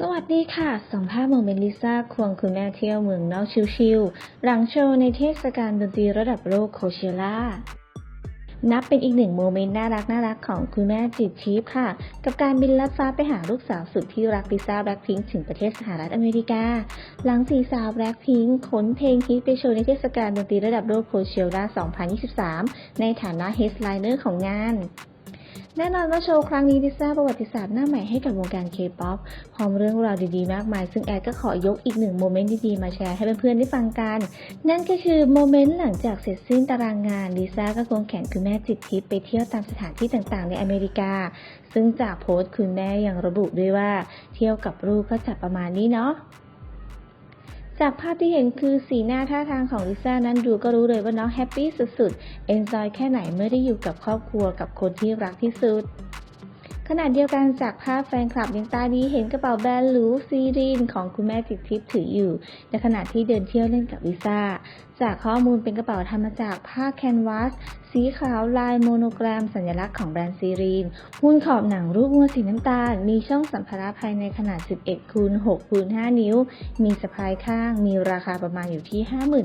สวัสดีค่ะ สัมภาษณ์โมเมนต์ลิซ่าควงคุณแม่เที่ยวเมืองนอกชิลๆหลังโชว์ในเทศกาลดนตรีระดับโลกโคเชล่า นับเป็นอีกหนึ่งโมเมนต์น่ารักน่ารักของคุณแม่จิตชีพค่ะ กับการบินลัดฟ้าไปหาลูกสาวสุดที่รักลิซ่าแบล็คพิงค์ถึงประเทศสหรัฐอเมริกา หลังสี่สาวแบล็คพิงค์ขนเพลงฮิตไปโชว์ในเทศกาลดนตรีระดับโลกโคเชล่า 2023 ในฐานะเฮดไลเนอร์ของงาน แน่นอนว่าโชว์ครั้งนี้ลิซ่าประวัติศาสตร์หน้าใหม่ให้กับวงการเคป๊อปพร้อมเรื่องราวดีๆ มากมาย ซึ่งแอดก็ขอยกอีกหนึ่งโมเมนต์ดีๆ มาแชร์ให้เพื่อนๆได้ฟังกัน นั่นก็คือโมเมนต์หลังจากเสร็จสิ้นตารางงานลิซ่าก็ควงแขนคุณแม่จิตทิพย์ไปเที่ยวตามสถานที่ต่างๆ ในอเมริกา ซึ่งจากโพสต์คุณแม่ยังระบุด้วยว่า เที่ยวกับลูกก็จะประมาณนี้เนาะ จากภาพที่เห็นคือสีหน้าท่าทางของลิซ่านั้นดูก็รู้เลยว่าน้องแฮปปี้สุดๆ เอนจอยแค่ไหนเมื่อได้อยู่กับครอบครัวกับคนที่รักที่สุด ขณะเดียวกันจากภาพแฟนคลับยังตาดีเห็นกระเป๋าแบรนด์หรูซีรีนของคุณแม่จิตทิพย์ถืออยู่ ในขณะที่เดินเที่ยวเล่นกับลิซ่า จากข้อมูลเป็นกระเป๋าทำมาจากผ้าแคนวาส สีขาวลายโมโนแกรมสัญลักษณ์ของแบรนด์ซีรีนหุ้นขอบหนังรูปวัวสีน้ำตาล มีช่องสัมภาระภายในขนาด 11คูณ6คูณ5นิ้ว มีสะพายข้าง มีราคาประมาณอยู่ที่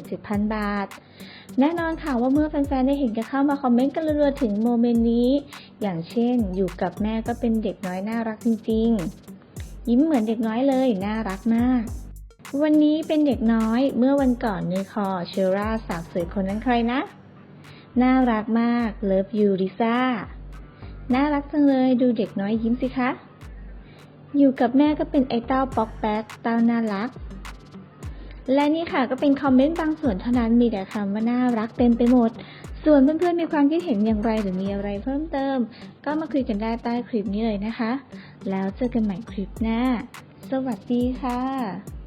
57,000 บาท แน่นอนค่ะว่าเมื่อแฟนๆ ได้เห็นก็เข้ามาคอมเมนต์กันรัวๆถึงโมเมนต์นี้ อย่างเช่น อยู่กับแม่ก็เป็นเด็กน้อยน่ารักจริงๆ ยิ้มเหมือนเด็กน้อยเลย น่ารักมากวันนี้เป็นเด็กน้อย เมื่อวันก่อนเนื้อคอเชอร่าสาวสวยคนนั้นใครนะ น่ารักมาก เลิฟยูลิซ่า น่ารักจังเลยดูเด็กน้อยยิ้มสิคะ อยู่กับแม่ก็เป็นไอ้เต้าป๊อกแป๊กเต้าน่ารัก และนี่ค่ะก็เป็นคอมเมนต์บางส่วนเท่านั้นมีแต่คำว่าน่ารักเต็มไปหมด ส่วนเพื่อนๆมีความคิดเห็นอย่างไรหรือมีอะไรเพิ่มเติม ก็มาคุยกันได้ใต้คลิปนี้เลยนะคะ แล้วเจอกันใหม่คลิปหน้า สวัสดีค่ะ